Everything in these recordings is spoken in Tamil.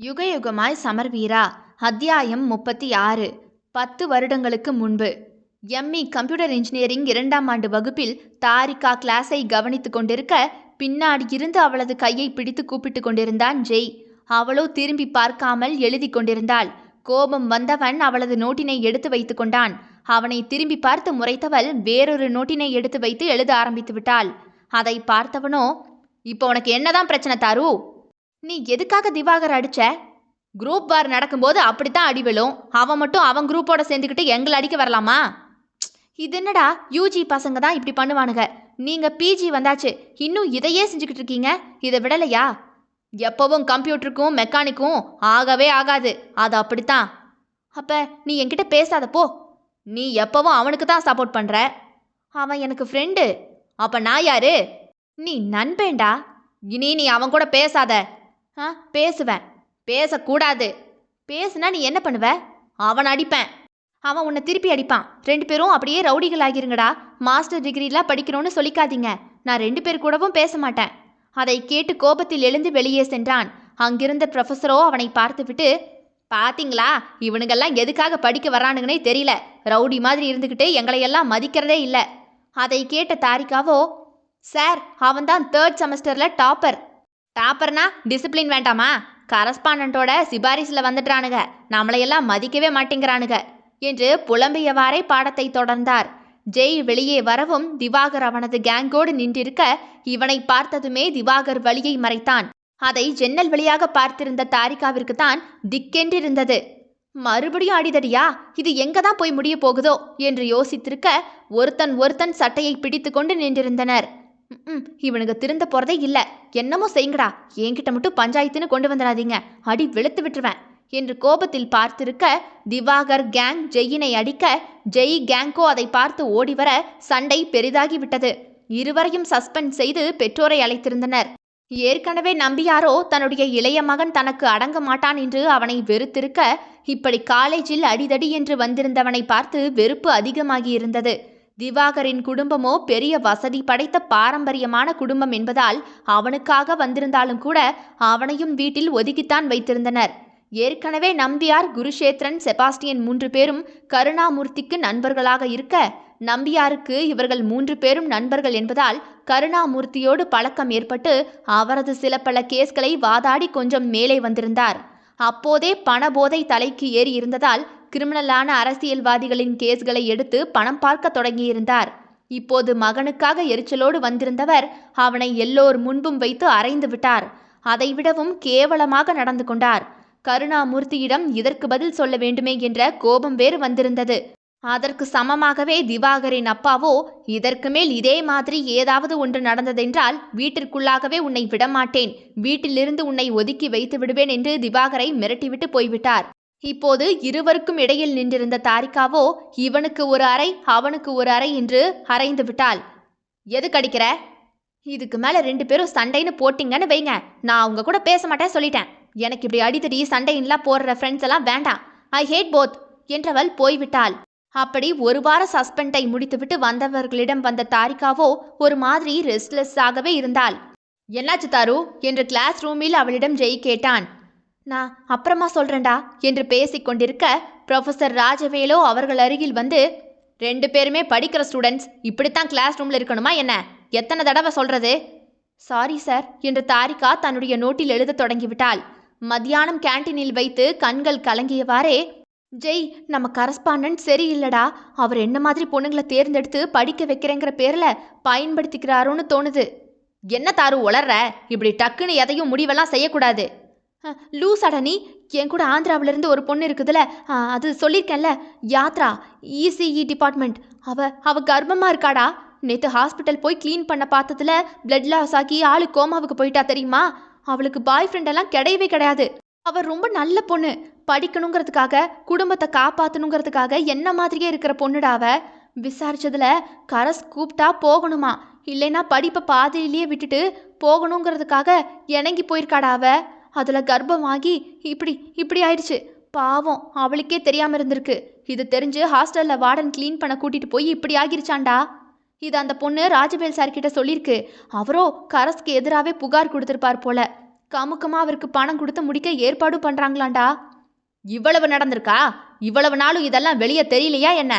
யுகயுகமாய் சமர்வீரா. அத்தியாயம் முப்பத்தி ஆறு பத்து வருடங்களுக்கு முன்பு. எம்இ கம்ப்யூட்டர் இன்ஜினியரிங் இரண்டாம் ஆண்டு வகுப்பில் தாரிகா கிளாஸை கவனித்துக் கொண்டிருக்க பின்னாடி இருந்து அவளது கையை பிடித்து கூப்பிட்டு கொண்டிருந்தான் ஜெய் அவளோ திரும்பி பார்க்காமல் எழுதி கொண்டிருந்தாள். கோபம் வந்தவன் அவளது நோட்டினை எடுத்து வைத்து கொண்டான். அவனை திரும்பி பார்த்து முறைத்தவள் வேறொரு நோட்டினை எடுத்து வைத்து எழுத ஆரம்பித்து விட்டாள். அதை பார்த்தவனோ இப்போ உனக்கு என்னதான் பிரச்சனை தாரு? நீ எதுக்காக திவாகர் அடிச்ச? குரூப் வார் நடக்கும்போது அப்படித்தான் அடி விழும். அவன் மட்டும் அவன் குரூப்போட சேர்ந்துக்கிட்டு எங்களை அடிக்க வரலாமா? இது என்னடா யூஜி பசங்க தான் இப்படி பண்ணுவானுங்க. நீங்க பிஜி வந்தாச்சு இன்னும் இதையே செஞ்சுக்கிட்டு இருக்கீங்க? இதை விடலையா? எப்பவும் கம்ப்யூட்டருக்கும் மெக்கானிக்கும் ஆகவே ஆகாது. அது அப்படித்தான். அப்ப நீ என்கிட்ட பேசாத போ. நீ எப்பவும் அவனுக்கு தான் சப்போர்ட் பண்ற. அவன் எனக்கு ஃப்ரெண்டு அப்ப நான் யாரு? நீ நண்பேண்டா. இனி நீ அவன் கூட பேசாத. ஆ பேசுவேன். பேசக்கூடாது. பேசுனா நீ என்ன பண்ணுவ? அவன் அடிப்பேன். அவன் உன்னை திருப்பி அடிப்பான். ரெண்டு பேரும் அப்படியே ரவுடிகள் ஆகிருங்கடா மாஸ்டர் டிகிரிலாம் படிக்கணும்னு சொல்லிக்காதீங்க. நான் ரெண்டு பேர் கூடவும் பேச மாட்டேன். அதை கேட்டு கோபத்தில் எழுந்து வெளியே சென்றான். அங்கிருந்த ப்ரொஃபஸரோ அவனை பார்த்துவிட்டு பாத்தீங்களா? இவனுங்கெல்லாம் எதுக்காக படிக்க வரானுங்கன்னே தெரியல. ரவுடி மாதிரி இருந்துக்கிட்டு எங்களையெல்லாம் மதிக்கிறதே இல்லை. அதை கேட்ட தாரிகாவோ சார் அவன்தான் தேர்ட் செமஸ்டரில் டாப்பர் டாப்பர்னா டிசிப்ளின் வேண்டாமா? கரஸ்பாண்டோட சிபாரிசில் வந்துட்டானுங்க. நம்மளையெல்லாம் மதிக்கவே மாட்டேங்கிறானுங்க. என்று புலம்பியவாறே பாடத்தை தொடர்ந்தார். ஜெய் வெளியே வரவும் திவாகர் அவனது கேங்கோடு நின்றிருக்க இவனை பார்த்ததுமே திவாகர் வழியை மறைத்தான். அதை ஜன்னல் வழியாக பார்த்திருந்த தாரிகாவிற்கு தான் திக்கென்றிருந்தது. மறுபடியும் அடிதடியா இது எங்க தான் போய் முடிய போகுதோ? என்று யோசித்திருக்க ஒருத்தன் ஒருத்தன் சட்டையை பிடித்து கொண்டு நின்றிருந்தனர். ம் இவனுங்க திருந்த போறதே இல்ல. என்னமோ செய்யுங்கடா. என்கிட்ட மட்டும் பஞ்சாயத்துன்னு கொண்டு வந்துடாதீங்க. அடி வெளுத்து விட்டுருவேன். என்று கோபத்தில் பார்த்திருக்க திவாகர் கேங் ஜெயினை அடிக்க ஜெய் கேங்கோ அதை பார்த்து ஓடிவர சண்டை பெரிதாகி விட்டது. இருவரையும் சஸ்பெண்ட் செய்து பெற்றோரை அழைத்திருந்தனர். ஏற்கனவே நம்பியாரோ தன்னுடைய இளைய மகன் தனக்கு அடங்க மாட்டான் என்று அவனை வெறுத்திருக்க இப்படி காலேஜில் அடிதடி என்று வந்திருந்தவனை பார்த்து வெறுப்பு அதிகமாகியிருந்தது. திவாகரின் குடும்பமோ பெரிய வசதி படைத்த பாரம்பரியமான குடும்பம் என்பதால் அவனுக்காக வந்திருந்தாலும் கூட அவனையும் வீட்டில் ஒதுக்கித்தான் வைத்திருந்தனர். ஏற்கனவே நம்பியார் குருஷேத்ரன் செபாஸ்டியன் மூன்று பேரும் கருணாமூர்த்திக்கு நண்பர்களாக இருக்க நம்பியாருக்கு இவர்கள் மூன்று பேரும் நண்பர்கள் என்பதால் கருணாமூர்த்தியோடு பழக்கம் ஏற்பட்டு அவரது சில பல கேஸ்களை வாதாடி கொஞ்சம் மேலே வந்திருந்தார். அப்போதே பணபோதை தலைக்கு ஏறி இருந்ததால் கிரிமினலான அரசியல்வாதிகளின் கேஸ்களை எடுத்து பணம் பார்க்க தொடங்கியிருந்தார். இப்போது மகனுக்காக எரிச்சலோடு வந்திருந்தவர் அவனை எல்லோர் முன்பும் வைத்து அரைந்து விட்டார். அதைவிடவும் கேவலமாக நடந்து கொண்டார். கருணாமூர்த்தியிடம் இதற்கு பதில் சொல்ல வேண்டுமே என்ற கோபம் வேறு வந்திருந்தது. அதற்கு சமமாகவே திவாகரின் அப்பாவோ இதற்கு மேல் இதே மாதிரி ஏதாவது ஒன்று நடந்ததென்றால் வீட்டிற்குள்ளாகவே உன்னை விடமாட்டேன். வீட்டிலிருந்து உன்னை ஒதுக்கி வைத்து விடுவேன் என்று திவாகரை மிரட்டிவிட்டு போய்விட்டார். இப்போது இருவருக்கும் இடையில் நின்றிருந்த தாரிகாவோ இவனுக்கு ஒரு அறை அவனுக்கு ஒரு அறை என்று அறைந்து விட்டாள். எது கடிக்கிற இதுக்கு மேல ரெண்டு பேரும் சண்டைன்னு போட்டிங்கன்னு வைங்க. நான் அவங்க கூட பேச மாட்டேன் சொல்லிட்டேன். எனக்கு இப்படி அடித்தடி சண்டைன்லாம் போடுற ஃப்ரெண்ட்ஸ் எல்லாம் வேண்டாம். ஐ ஹேட் போத் என்றவள் போய்விட்டாள். அப்படி ஒரு வார சஸ்பெண்டை முடித்துவிட்டு வந்தவர்களிடம் வந்த தாரிகாவோ ஒரு மாதிரி ரெஸ்ட்லெஸ்ஸாகவே இருந்தாள். என்னாச்சு தாரு? என்று கிளாஸ் ரூமில் அவளிடம் ஜெய் கேட்டான். நான் அப்புறமா சொல்கிறேன்டா என்று பேசிக்கொண்டிருக்க ப்ரொஃபஸர் ராஜவேலோ அவர்கள் அருகில் வந்து ரெண்டு பேருமே படிக்கிற ஸ்டூடெண்ட்ஸ் இப்படித்தான் கிளாஸ் ரூமில் இருக்கணுமா என்ன? எத்தனை தடவை சொல்கிறது சாரி சார் என்று தாரிகா தன்னுடைய நோட்டில் எழுதத் தொடங்கிவிட்டாள். மத்தியானம் கேண்டீனில் வைத்து கண்கள் கலங்கியவாறே ஜெய் நம்ம கரஸ்பாண்டன்ட் சரியில்லடா. அவர் என்ன மாதிரி பொண்ணுங்களை தேர்ந்தெடுத்து படிக்க வைக்கிறேங்கிற பேரில் பயன்படுத்திக்கிறாரோன்னு தோணுது. என்ன தாரு உளர்ற? இப்படி டக்குன்னு எதையும் முடிவெல்லாம் செய்யக்கூடாது. லூசாடா நீ. என் கூட ஆந்திராவிலேருந்து ஒரு பொண்ணு இருக்குதுல்ல அது சொல்லியிருக்கேன்ல யாத்ரா இசிஇ டிபார்ட்மெண்ட் அவ அவ கர்ப்பமாக இருக்காடா. நேற்று ஹாஸ்பிட்டல் போய் க்ளீன் பண்ண பார்த்ததுல பிளட் லாஸ் ஆகி ஆளு கோமாவுக்கு போயிட்டா தெரியுமா? அவளுக்கு பாய் ஃப்ரெண்டெல்லாம் கிடையவே கிடையாது. அவள் ரொம்ப நல்ல பொண்ணு. படிக்கணுங்கிறதுக்காக குடும்பத்தை காப்பாற்றணுங்கிறதுக்காக என்ன மாதிரியே இருக்கிற பொண்ணுடா அவ. விசாரிச்சதுல கரஸ் கூப்பிட்டா போகணுமா. இல்லைன்னா படிப்பை பாதியிலேயே விட்டுட்டு போகணுங்கிறதுக்காக இணங்கி போயிருக்காடா அதில் கர்ப்பமாகி இப்படி இப்படி ஆயிடுச்சு. பாவம் அவளுக்கே தெரியாமல் இருந்திருக்கு. இது தெரிஞ்சு ஹாஸ்டலில் வார்டன் க்ளீன் பண்ண கூட்டிகிட்டு போய் இப்படி ஆகிருச்சாண்டா? இது அந்த பொண்ணு ராஜவேல் சார்கிட்ட சொல்லியிருக்கு அவரோ கரஸ்க்கு எதிராகவே புகார் கொடுத்துருப்பார் போல. கமுக்கமாக அவருக்கு பணம் கொடுத்து முடிக்க ஏற்பாடு பண்ணுறாங்களாண்டா இவ்வளவு நடந்திருக்கா? இவ்வளவு நாளும் இதெல்லாம் வெளியே தெரியலையா என்ன?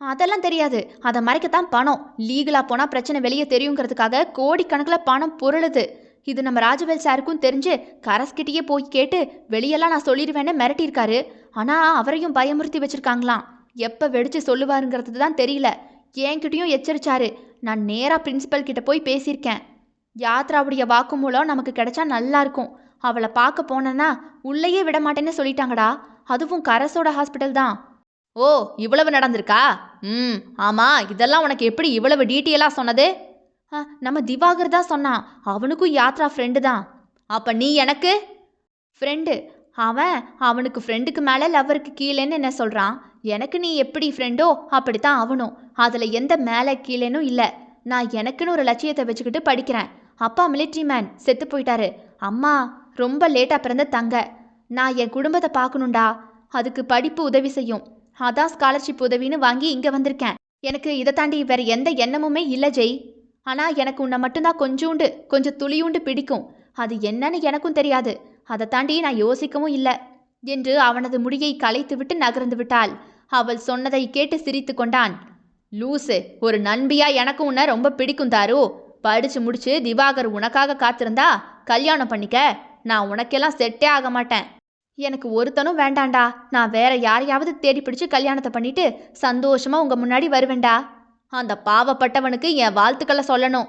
அதெல்லாம் தெரியாது. அதை மறைக்கத்தான் பணம். லீகலாக போனால் பிரச்சனை வெளியே தெரியுங்கிறதுக்காக கோடிக்கணக்கில் பணம் புரளுது. இது நம்ம ராஜவேல் சாருக்கும் தெரிஞ்சு கரஸ்கிட்டயே போய் கேட்டு வெளியெல்லாம் நான் சொல்லிடுவேன்னு மிரட்டியிருக்காரு. ஆனா அவரையும் பயமுறுத்தி வச்சிருக்காங்களாம். எப்ப வெடிச்சு சொல்லுவாருங்கிறது தான் தெரியல. என்கிட்டயும் எச்சரிச்சாரு. நான் நேரா பிரின்சிபல் கிட்ட போய் பேசியிருக்கேன். யாத்ராவுடைய வாக்குமூலம் நமக்கு கிடைச்சா நல்லா இருக்கும். அவளை பார்க்க போனேன்னா உள்ளேயே விட மாட்டேன்னு சொல்லிட்டாங்கடா. அதுவும் கரசோட ஹாஸ்பிட்டல் தான். ஓ இவ்வளவு நடந்திருக்கா? ம் ஆமா இதெல்லாம் உனக்கு எப்படி இவ்வளவு டீட்டெயிலாக சொன்னது? நம்ம திவாகர் தான் சொன்னான். அவனுக்கும் யாத்ரா ஃப்ரெண்டு தான். அப்போ நீ எனக்கு? ஃப்ரெண்டு அவன் அவனுக்கு ஃப்ரெண்டுக்கு மேலே லவ்வருக்கு கீழேன்னு என்ன சொல்கிறான் எனக்கு நீ எப்படி ஃப்ரெண்டோ அப்படித்தான் அவனும். அதில் எந்த மேலே கீழேனும் இல்லை. நான் எனக்குன்னு ஒரு லட்சியத்தை வச்சுக்கிட்டு படிக்கிறேன். அப்பா மிலிட்ரி மேன் செத்து போயிட்டாரு. அம்மா ரொம்ப லேட்டாக பிறந்த தங்க. நான் என் குடும்பத்தை பார்க்கணுண்டா அதுக்கு படிப்பு உதவி செய்யும். அதான் ஸ்காலர்ஷிப் உதவின்னு வாங்கி இங்கே வந்திருக்கேன். எனக்கு இதை தாண்டி வேற எந்த எண்ணமுமே இல்லை ஜெய். ஆனால் எனக்கு உன்னை மட்டும்தான் கொஞ்சோண்டு கொஞ்சம் துளியுண்டு பிடிக்கும். அது என்னன்னு எனக்கும் தெரியாது. அதை தாண்டி நான் யோசிக்கவும் இல்லை. என்று அவனது முடியை கலைத்துவிட்டு நகர்ந்து விட்டாள். அவள் சொன்னதை கேட்டு சிரித்து கொண்டான். லூசு ஒரு நண்பியா எனக்கும் உன்னை ரொம்ப பிடிக்கும் தாரு. படிச்சு முடிச்சு திவாகர் உனக்காக காத்திருந்தா கல்யாணம் பண்ணிக்க. நான் உனக்கெல்லாம் செட்டே ஆக மாட்டேன். எனக்கு ஒருத்தனும் வேண்டாண்டா. நான் வேற யாரையாவது தேடி பிடிச்சு கல்யாணத்தை பண்ணிட்டு சந்தோஷமா உங்க முன்னாடி வருவேன்டா அந்த பாவப்பட்டவனுக்கு என் வாழ்த்துக்களை சொல்லணும்.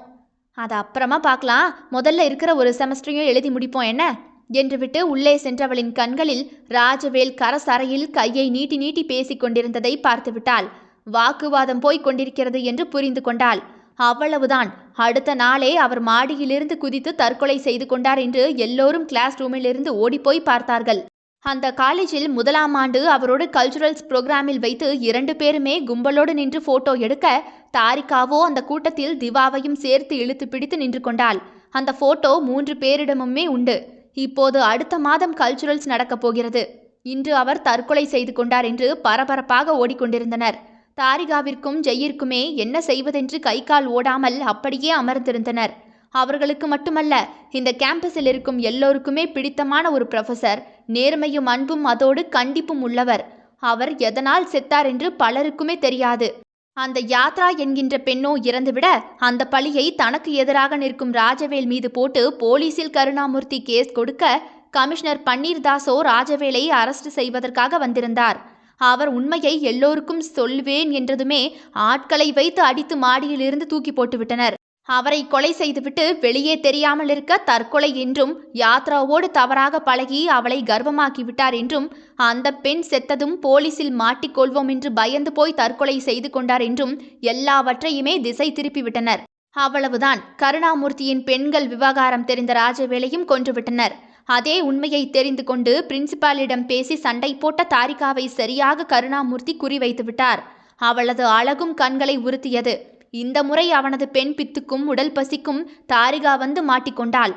அதை அப்புறமா பார்க்கலாம். முதல்ல இருக்கிற ஒரு செமஸ்டரையும் எழுதி முடிப்போம் என்ன? என்று விட்டு உள்ளே சென்றவளின் கண்களில் ராஜவேல் கரசறையில் கையை நீட்டி நீட்டி பேசிக் கொண்டிருந்ததை பார்த்துவிட்டாள். வாக்குவாதம் போய்க் கொண்டிருக்கிறது என்று புரிந்து கொண்டாள். அவ்வளவுதான். அடுத்த நாளே அவர் மாடியிலிருந்து குதித்து தற்கொலை செய்து கொண்டார் என்று எல்லோரும் கிளாஸ் ரூமிலிருந்து ஓடிப்போய் பார்த்தார்கள். அந்த காலேஜில் முதலாம் ஆண்டு அவரோடு கல்ச்சுரல்ஸ் ப்ரோக்ராமில் வைத்து இரண்டு பேருமே கும்பலோடு நின்று போட்டோ எடுக்க தாரிகாவோ அந்த கூட்டத்தில் திவாவையும் சேர்த்து இழுத்து பிடித்து நின்று கொண்டாள். அந்த போட்டோ மூன்று பேரிடமுமே உண்டு. இப்போது அடுத்த மாதம் கல்ச்சுரல்ஸ் நடக்கப் போகிறது. இன்று அவர் தற்கொலை செய்து கொண்டார் என்று பரபரப்பாக ஓடிக்கொண்டிருந்தனர். தாரிகாவிற்கும் ஜெயிற்குமே என்ன செய்வதென்று கை கால் ஓடாமல் அப்படியே அமர்ந்திருந்தனர். அவர்களுக்கு மட்டுமல்ல இந்த கேம்பஸில் இருக்கும் எல்லோருக்குமே பிடித்தமான ஒரு ப்ரொஃபசர் நேர்மையும் அன்பும் அதோடு கண்டிப்பும் உள்ளவர். அவர் எதனால் செத்தார் என்று பலருக்குமே தெரியாது. அந்த யாத்ரா என்கின்ற பெண்ணோ இறந்துவிட அந்த பழியை தனக்கு எதிராக நிற்கும் ராஜவேல் மீது போட்டு போலீசில் கருணாமூர்த்தி கேஸ் கொடுக்க கமிஷனர் பன்னீர்தாசோ ராஜவேலை அரஸ்ட் செய்வதற்காக வந்திருந்தார். அவர் உண்மையை எல்லோருக்கும் சொல்வேன் என்றதுமே ஆட்களை வைத்து அடித்து மாடியிலிருந்து தூக்கி போட்டுவிட்டனர். அவரை கொலை செய்துவிட்டு வெளியே தெரியாமல் இருக்க தற்கொலை என்றும் யாத்ராவோடு தவறாக பழகி அவளை கர்ப்பமாக்கி விட்டார் என்றும் அந்த பெண் செத்ததும் போலீசில் மாட்டிக்கொள்வோம் என்று பயந்து போய் தற்கொலை செய்து கொண்டார் என்றும் எல்லாவற்றையுமே திசை திருப்பிவிட்டனர் அவ்வளவுதான். கருணாமூர்த்தியின் பெண்கள் விவகாரம் தெரிந்த ராஜவேலையும் கொன்றுவிட்டனர் அதே உண்மையை தெரிந்து கொண்டு பிரின்சிபாலிடம் பேசி சண்டை போட்ட தாரிகாவை சரியாக கருணாமூர்த்தி குறிவைத்து விட்டார். அவளது அழகும் கண்களை உறுத்தியது. இந்த முறை அவனது பெண் பித்துக்கும் உடல் பசிக்கும் தாரிகா வந்து மாட்டிக்கொண்டாள்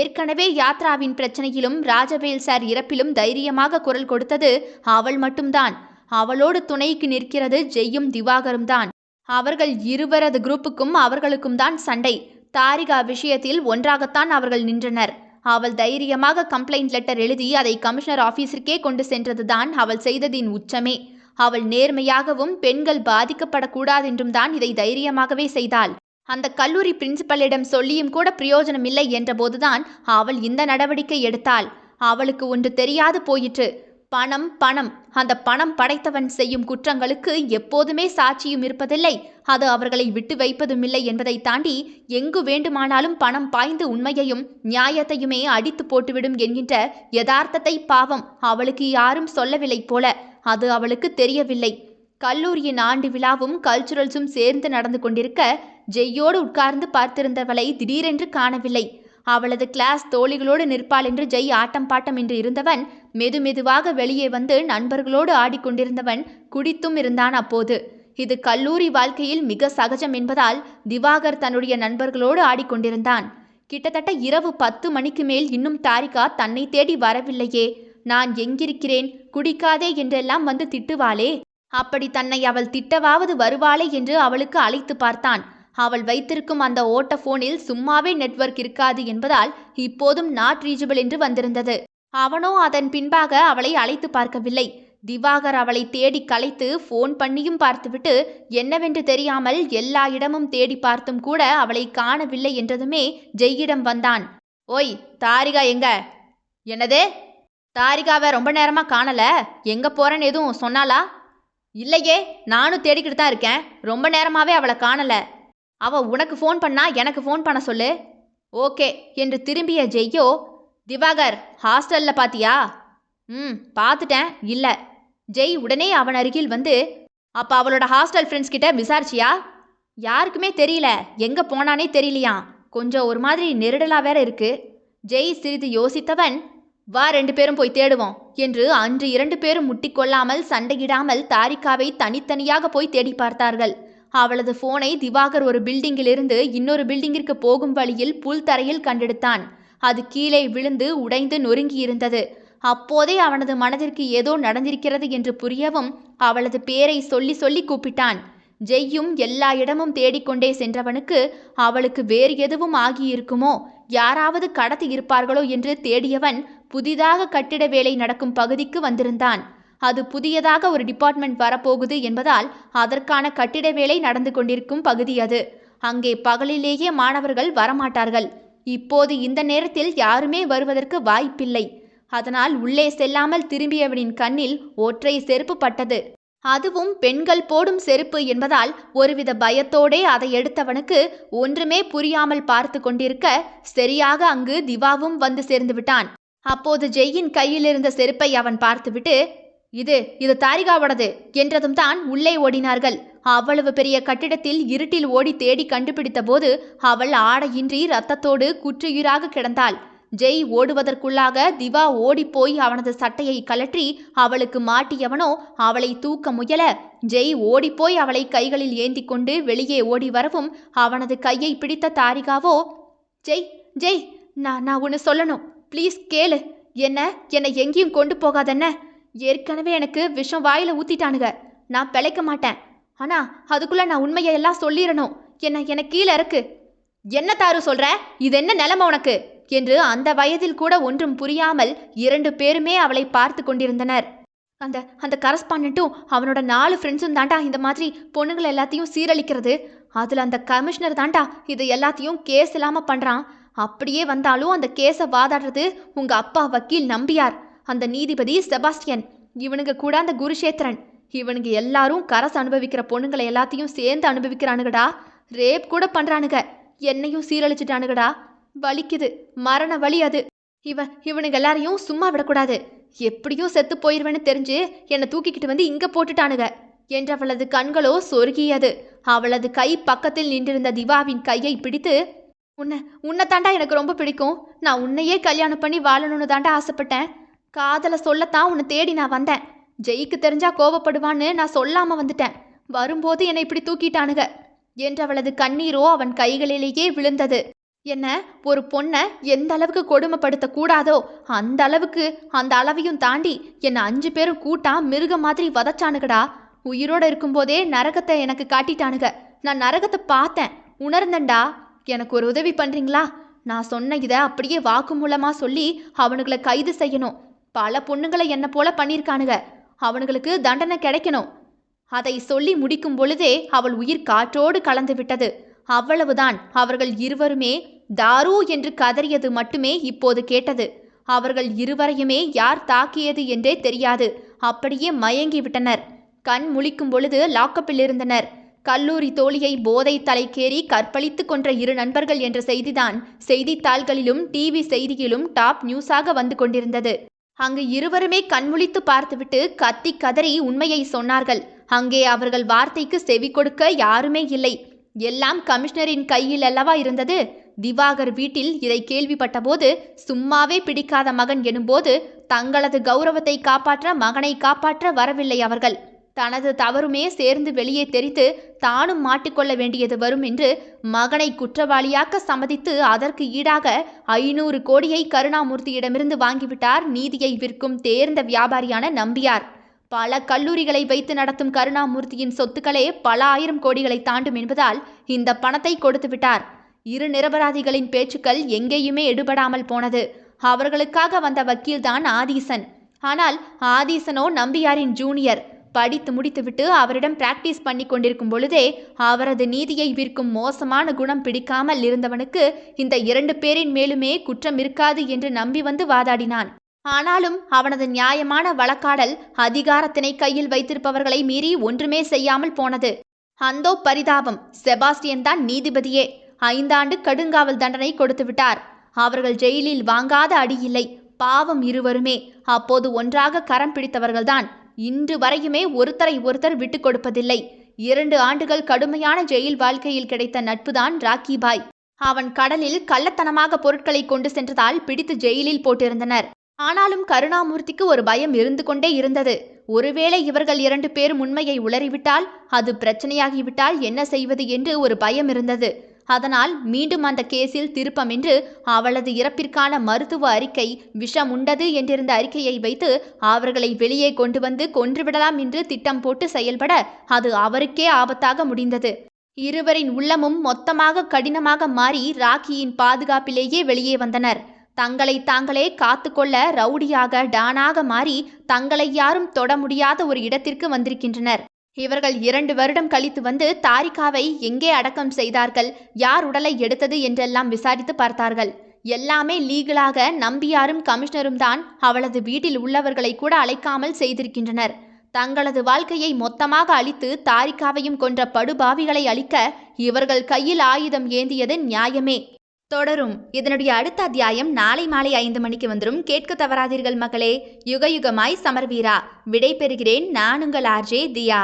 ஏற்கனவே யாத்ராவின் பிரச்சனையிலும் ராஜவேல் சார் இறப்பிலும் தைரியமாக குரல் கொடுத்தது அவள் மட்டும்தான். அவளோடு துணைக்கு நிற்கிறது ஜெய்யும் திவாகரும் தான். அவர்கள் இருவரது குரூப்புக்கும் அவர்களுக்கும் தான் சண்டை. தாரிகா விஷயத்தில் ஒன்றாகத்தான் அவர்கள் நின்றனர். அவள் தைரியமாக கம்ப்ளைண்ட் லெட்டர் எழுதி அதை கமிஷனர் ஆபீஸிற்கே கொண்டு சென்றதுதான் அவள் செய்ததின் உச்சமே. அவள் நேர்மையாகவும் பெண்கள் பாதிக்கப்படக்கூடாதென்றும் தான் இதை தைரியமாகவே செய்தாள். அந்த கல்லூரி பிரின்சிபலிடம் சொல்லியும் கூட பிரயோஜனம் இல்லை என்றபோதுதான் அவள் இந்த நடவடிக்கை எடுத்தாள். அவளுக்கு ஒன்று தெரியாது போயிற்று. பணம் பணம். அந்த பணம் படைத்தவன் செய்யும் குற்றங்களுக்கு எப்போதுமே சாட்சியும் இருப்பதில்லை. அது அவர்களை விட்டு வைப்பதுமில்லை என்பதை தாண்டி எங்கு வேண்டுமானாலும் பணம் பாய்ந்து உண்மையையும் நியாயத்தையுமே அடித்து போட்டுவிடும் என்கின்ற யதார்த்தத்தை பாவம் அவளுக்கு யாரும் சொல்லவில்லை போல. அது அவளுக்கு தெரியவில்லை. கல்லூரியின் ஆண்டு விழாவும் கல்ச்சுரல்ஸும் சேர்ந்து நடந்து கொண்டிருக்க ஜெய்யோடு உட்கார்ந்து பார்த்திருந்தவளை திடீரென்று காணவில்லை. அவளது கிளாஸ் தோழிகளோடு நிற்பாள் என்று ஜெய் ஆட்டம் பாட்டம் என்று இருந்தவன் மெதுமெதுவாக வெளியே வந்து நண்பர்களோடு ஆடிக்கொண்டிருந்தவன் குடித்தும் இருந்தான் அப்போது. இது கல்லூரி வாழ்க்கையில் மிக சகஜம் என்பதால் திவாகர் தன்னுடைய நண்பர்களோடு ஆடிக்கொண்டிருந்தான். கிட்டத்தட்ட இரவு பத்து மணிக்கு மேல் இன்னும் தாரிகா தன்னை தேடி வரவில்லையே. நான் எங்கிருக்கிறேன்? குடிக்காதே என்றெல்லாம் வந்து திட்டுவாளே. அப்படி தன்னை அவள் திட்டவாவது வருவாளே என்று அவளுக்கு அழைத்து பார்த்தான். அவள் வைத்திருக்கும் அந்த ஓட்ட போனில் சும்மாவே நெட்வொர்க் இருக்காது என்பதால் இப்போதும் நாட் ரீச்சபிள் என்று வந்திருந்தது. அவனோ அதன் பின்பாக அவளை அழைத்து பார்க்கவில்லை. திவாகர் அவளை தேடி கலைத்து ஃபோன் பண்ணியும் பார்த்துவிட்டு என்னவென்று தெரியாமல் எல்லா இடமும் தேடி பார்த்தும் கூட அவளை காணவில்லை என்றதுமே ஜெய்யிடம் வந்தான். ஓய் தாரிகா எங்க? என்னது? தாரிகாவை ரொம்ப நேரமாக காணலை. எங்கே போகிறேன்னு எதுவும் சொன்னாளா? இல்லையே நானும் தேடிக்கிட்டு தான் இருக்கேன். ரொம்ப நேரமாகவே அவளை காணலை. அவள் உனக்கு ஃபோன் பண்ணா எனக்கு ஃபோன் பண்ண சொல்லு. ஓகே என்று திரும்பிய ஜெய்யோ திவாகர் ஹாஸ்டலில் பாத்தியா? ம் பார்த்துட்டேன் இல்லை. ஜெய் உடனே அவன் அருகில் வந்து அப்போ அவளோட ஹாஸ்டல் ஃப்ரெண்ட்ஸ் கிட்ட விசாரிச்சியா? யாருக்குமே தெரியல. எங்கே போனானே தெரியலையாம். கொஞ்சம் ஒரு மாதிரி நெருடலாக வேற இருக்கு. ஜெய் சிறிது யோசித்தவன் வா ரெண்டு பேரும் போய் தேடுவோம் என்று அன்று இரண்டு பேரும் முட்டிக்கொள்ளாமல் சண்டையிடாமல் தாரிகாவை தனித்தனியாக போய் தேடி பார்த்தார்கள். அவளது போனை திவாகர் ஒரு பில்டிங்கிலிருந்து இன்னொரு பில்டிங்கிற்கு போகும் வழியில் புல் தரையில் கண்டெடுத்தான். அது கீழே விழுந்து உடைந்து நொறுங்கி இருந்தது அப்போதே அவனது மனதிற்கு ஏதோ நடந்திருக்கிறது என்று புரியவும் அவளது பேரை சொல்லி சொல்லி கூப்பிட்டான். ஜெய்யும் எல்லா இடமும் தேடிக்கொண்டே சென்றவனுக்கு அவளுக்கு வேறு எதுவும் ஆகியிருக்குமோ? யாராவது கடத்தி இருப்பார்களோ என்று தேடியவன் புதிதாக கட்டிட வேலை நடக்கும் பகுதிக்கு வந்திருந்தான். அது புதியதாக ஒரு டிபார்ட்மெண்ட் வரப்போகுது என்பதால் அதற்கான கட்டிட வேலை நடந்து கொண்டிருக்கும் பகுதி அது. அங்கே பகலிலேயே மாணவர்கள் வரமாட்டார்கள். இப்போது இந்த நேரத்தில் யாருமே வருவதற்கு வாய்ப்பில்லை. அதனால் உள்ளே செல்லாமல் திரும்பியவனின் கண்ணில் ஒற்றை செருப்பு பட்டது. அதுவும் பெண்கள் போடும் செருப்பு என்பதால் ஒருவித பயத்தோடே அதை எடுத்தவனுக்கு ஒன்றுமே புரியாமல் பார்த்து கொண்டிருக்க சரியாக அங்கு திவாவும் வந்து சேர்ந்து விட்டான். அப்போது ஜெய்யின் கையில் இருந்த செருப்பை அவன் பார்த்துவிட்டு இது இது தாரிகாவோடது என்றதும் தான் உள்ளே ஓடினார்கள். அவ்வளவு பெரிய கட்டிடத்தில் இருட்டில் ஓடி தேடி கண்டுபிடித்த போது அவள் ஆடையின்றி ரத்தத்தோடு குற்றுயிராக கிடந்தாள். ஜெய் ஓடுவதற்குள்ளாக திவா ஓடிப்போய் அவனது சட்டையை கலற்றி அவளுக்கு மாட்டியவனோ அவளை தூக்க முயல ஜெய் ஓடிப்போய் அவளை கைகளில் ஏந்தி கொண்டு வெளியே ஓடி வரவும் அவனது கையை பிடித்த தாரிகாவோ ஜெய் ஜெய் நான் நான் ஒன்று சொல்லணும். ப்ளீஸ் கேளு. என்ன என்னை எங்கேயும் கொண்டு போகாதன்ன? ஏற்கனவே எனக்கு விஷம் வாயில் ஊத்திட்டானுங்க. நான் பிழைக்க மாட்டேன். ஆனா அதுக்குள்ள நான் உண்மையை எல்லாம் சொல்லிடணும் என்ன என கீழே இருக்கு என்ன தாரு சொல்ற? இது என்ன நிலைமை உனக்கு? என்று அந்த வயதில் கூட ஒன்றும் புரியாமல் இரண்டு பேருமே அவளை பார்த்து கொண்டிருந்தனர். அந்த அந்த கரஸ்பாண்டும் அவனோட நாலு ஃப்ரெண்ட்ஸும் தாண்டா இந்த மாதிரி பொண்ணுங்களை எல்லாத்தையும் சீரழிக்கிறது. அதில் அந்த கமிஷனர் தாண்டா இது எல்லாத்தையும் கேஸ் இல்லாமல் பண்ணுறான் அப்படியே வந்தாலும் அந்த கேஸை வாதாடுறது உங்கள் அப்பா வக்கீல் நம்பியார். அந்த நீதிபதி செபாஸ்டியன். இவனுங்க கூட அந்த குருஷேத்திரன். இவனுங்க எல்லாரும் கரஸ் அனுபவிக்கிற பொண்ணுங்களை எல்லாத்தையும் சேர்ந்து அனுபவிக்கிறானுங்கடா. ரேப் கூட பண்ணுறானுங்க என்னையும் சீரழிச்சிட்டானுங்கடா. வலிக்குது. மரண வலி அது. இவன் இவனுங்க எல்லாரையும் சும்மா விடக்கூடாது. எப்படியும் செத்து போயிருவேன்னு தெரிஞ்சு என்னை தூக்கிக்கிட்டு வந்து இங்க போட்டுட்டானுங்க. என்றவளது கண்களோ சொருகியது. அவளது கை பக்கத்தில் நின்றிருந்த திவாவின் கையை பிடித்து உன்னை உன்னை தாண்டா எனக்கு ரொம்ப பிடிக்கும். நான் உன்னையே கல்யாணம் பண்ணி வாழணும்னு தாண்டா ஆசைப்பட்டேன். காதலை சொல்லத்தான் உன்னை தேடி நான் வந்தேன். ஜெயிக்கு தெரிஞ்சா கோவப்படுவான்னு நான் சொல்லாம வந்துட்டேன். வரும்போது என்னை இப்படி தூக்கிட்டானுங்க. என்றவளது கண்ணீரோ அவன் கைகளிலேயே விழுந்தது. என்ன ஒரு பொண்ணை எந்த அளவுக்கு கொடுமைப்படுத்த கூடாதோ அந்த அளவுக்கு அந்த அளவையும் தாண்டி என்னை அஞ்சு பேரும் கூட்டா மிருக மாதிரி வதச்சானுகடா உயிரோட இருக்கும்போதே நரகத்தை எனக்கு காட்டிட்டானுங்க. நான் நரகத்தை பார்த்தேன். உணர்ந்தேன்டா. எனக்கு ஒரு உதவி பண்ணுறீங்களா நான் சொன்ன இதை அப்படியே வாக்குமூலமாக சொல்லி அவனுங்களை கைது செய்யணும். பல பொண்ணுங்களை என்ன போல பண்ணியிருக்கானுங்க அவனுங்களுக்கு தண்டனை கிடைக்கணும். அதை சொல்லி முடிக்கும் பொழுதே அவள் உயிர் காற்றோடு கலந்து விட்டது. அவ்வளவுதான். அவர்கள் இருவருமே தாரு என்று கதறியது மட்டுமே இப்போது கேட்டது. அவர்கள் இருவரையுமே யார் தாக்கியது என்றே தெரியாது. அப்படியே மயங்கி விட்டனர். கண் முழிக்கும் பொழுது லாக்கப்பில் இருந்தனர். கல்லூரி தோழியை போதை தலைக்கேறி கற்பழித்து கொன்ற இரு நண்பர்கள் என்ற செய்திதான் செய்தித்தாள்களிலும் டிவி செய்தியிலும் டாப் நியூஸாக வந்து கொண்டிருந்தது. அங்கு இருவருமே கண்முழித்து பார்த்துவிட்டு கத்தி கதறி உண்மையை சொன்னார்கள். அங்கே அவர்கள் வார்த்தைக்கு செவி கொடுக்க யாருமே இல்லை. எல்லாம் கமிஷனரின் கையில் அல்லவா இருந்தது? திவாகர் வீட்டில் இதை கேள்விப்பட்டபோது சும்மாவே பிடிக்காத மகன் எனும்போது தங்களது கௌரவத்தை காப்பாற்ற மகனை காப்பாற்ற வரவில்லை அவர்கள். தனது தவறுமே சேர்ந்து வெளியே தெரித்து தானும் மாட்டிக்கொள்ள வேண்டியது வரும் என்று மகனை குற்றவாளியாக்க சம்மதித்து அதற்கு ஈடாக ஐநூறு கோடியை கருணாமூர்த்தியிடமிருந்து வாங்கிவிட்டார். நீதியை விற்கும் தேர்ந்த வியாபாரியான நம்பியார். பல கல்லூரிகளை வைத்து நடத்தும் கருணாமூர்த்தியின் சொத்துக்களே பல ஆயிரம் கோடிகளை தாண்டும் என்பதால் இந்த பணத்தை கொடுத்துவிட்டார் இரு நிரபராதிகளின் பேச்சுக்கள் எங்கேயுமே எடுபடாமல் போனது. அவர்களுக்காக வந்த வக்கீல்தான் ஆதீசன். ஆனால் ஆதீசனோ நம்பியாரின் ஜூனியர். படித்து முடித்துவிட்டு அவரிடம் பிராக்டிஸ் பண்ணி கொண்டிருக்கும் பொழுதே அவரது நீதியை விற்கும் மோசமான குணம் பிடிக்காமல் இருந்தவனுக்கு இந்த இரண்டு பேரின் மேலுமே குற்றம் இருக்காது என்று நம்பி வந்து வாதாடினான். ஆனாலும் அவனது நியாயமான வழக்காடல் அதிகாரத்தினை கையில் வைத்திருப்பவர்களை மீறி ஒன்றுமே செய்யாமல் போனது. அந்தோ பரிதாபம்! செபாஸ்டியன் தான் நீதிபதியே! ஐந்தாண்டு கடுங்காவல் தண்டனை கொடுத்து விட்டார். அவர்கள் ஜெயிலில் வாங்காத அடி இல்லை. பாவம் இருவருமே! அப்போது ஒன்றாக கரம் பிடித்தவர்கள்தான். இன்று வரையுமே ஒருத்தரை ஒருத்தர் விட்டுக் கொடுப்பதில்லை. இரண்டு ஆண்டுகள் கடுமையான ஜெயில் வாழ்க்கையில் கிடைத்த நட்புதான் ராக்கி பாய் அவன் கடலில் கள்ளத்தனமாக பொருட்களை கொண்டு சென்றதால் பிடித்து ஜெயிலில் போட்டிருந்தனர். ஆனாலும் கருணாமூர்த்திக்கு ஒரு பயம் இருந்து கொண்டே இருந்தது. ஒருவேளை இவர்கள் இரண்டு பேரும் உண்மையை உளறிவிட்டால் அது பிரச்சனையாகிவிட்டால் என்ன செய்வது என்று ஒரு பயம் இருந்தது. அதனால் மீண்டும் அந்த கேஸில் திருப்பம் என்று அவளது இறப்பிற்கான மருத்துவ அறிக்கை விஷம் உண்டது என்றிருந்த அறிக்கையை வைத்து அவர்களை வெளியே கொண்டு வந்து கொன்றுவிடலாம் என்று திட்டம் போட்டு செயல்பட அது அவருக்கே ஆபத்தாக முடிந்தது. இருவரின் உள்ளமும் மொத்தமாக கடினமாக மாறி ராக்கியின் பாதுகாப்பிலேயே வெளியே வந்தனர். தங்களை தாங்களே காத்துக்கொள்ள ரவுடியாக டானாக மாறி தங்களை யாரும் தொட முடியாத ஒரு இடத்திற்கு வந்திருக்கின்றனர். இவர்கள் இரண்டு வருடம் கழித்து வந்து தாரிகாவை எங்கே அடக்கம் செய்தார்கள்? யார் உடலை எடுத்தது என்றெல்லாம் விசாரித்து பார்த்தார்கள். எல்லாமே லீகலாக நம்பியாரும் கமிஷனரும் தான் அவளது வீட்டில் உள்ளவர்களை கூட அழைக்காமல் செய்திருக்கின்றனர். தங்களது வாழ்க்கையை மொத்தமாக அழித்து தாரிகாவையும் கொன்ற படுபாவிகளை அழிக்க இவர்கள் கையில் ஆயுதம் ஏந்தியது நியாயமே. தொடரும். இதனுடைய அடுத்த அத்தியாயம் நாளை மாலை ஐந்து மணிக்கு வந்துடும் கேட்க தவறாதீர்கள் மகளே யுகயுகமாய் சமர்வீரா. விடை பெறுகிறேன் நான் உங்கள் ஆர்ஜே தியா.